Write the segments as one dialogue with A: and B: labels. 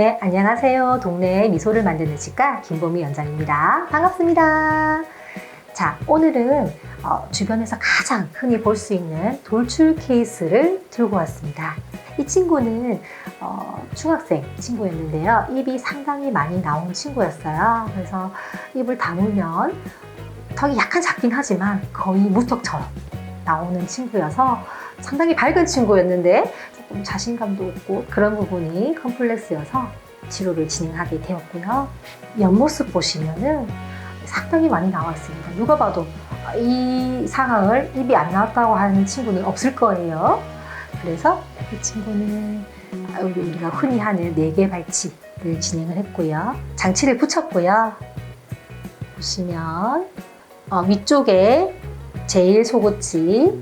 A: 네, 안녕하세요. 동네에 미소를 만드는 치과 김보미 원장입니다. 반갑습니다. 자, 오늘은 어, 주변에서 가장 흔히 볼 수 있는 돌출 케이스를 들고 왔습니다. 이 친구는 어, 중학생 친구였는데요. 입이 상당히 많이 나온 친구였어요. 그래서 입을 다물면 턱이 약간 작긴 하지만 거의 무턱처럼 나오는 친구여서 상당히 밝은 친구였는데 조금 자신감도 없고 그런 부분이 컴플렉스여서 치료를 진행하게 되었고요. 옆모습 보시면은 상당히 많이 나와 있습니다. 누가 봐도 이 상황을 입이 안 나왔다고 하는 친구는 없을 거예요. 그래서 이 친구는 우리- 우리가 흔히 하는 네 개 발치를 진행을 했고요. 장치를 붙였고요. 보시면 어, 위쪽에 제일 소고치,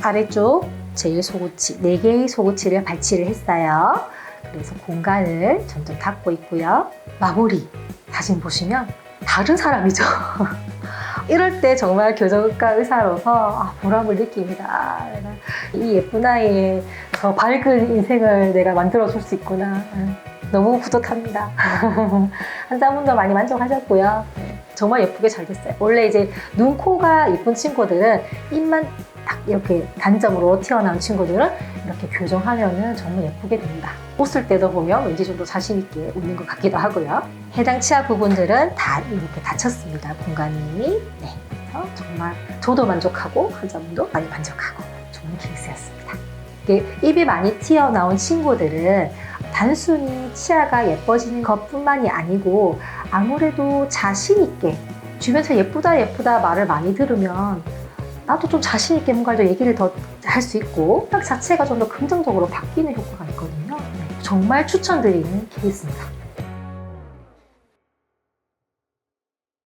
A: 아래쪽 제일 소고치, 네 개의 소고치를 발치를 했어요. 그래서 공간을 점점 닫고 있고요. 마무리 사진 보시면 다른 사람이죠. 이럴 때 정말 교정과 의사로서 아, 보람을 느낍니다. 이 예쁜 아이의 더 밝은 인생을 내가 만들어줄 수 있구나. 음, 너무 뿌듯합니다. 환자분도 많이 만족하셨고요. 네, 정말 예쁘게 잘 됐어요. 원래 이제 눈, 코가 예쁜 친구들은 입만 딱 이렇게 단점으로 튀어나온 친구들은 이렇게 교정하면은 정말 예쁘게 됩니다. 웃을 때도 보면 왠지 좀 더 자신있게 웃는 것 같기도 하고요. 해당 치아 부분들은 다 이렇게 닫혔습니다. 공간이. 네. 그래서 정말 저도 만족하고 환자분도 많이 만족하고 좋은 케이스였습니다. 이게 입이 많이 튀어나온 친구들은 단순히 치아가 예뻐지는 것 뿐만이 아니고 아무래도 자신 있게 주변에서 예쁘다 예쁘다 말을 많이 들으면 나도 좀 자신 있게 뭔가를 더 얘기를 더 할 수 있고 딱 자체가 좀 더 긍정적으로 바뀌는 효과가 있거든요. 네, 정말 추천드리는 케이스입니다.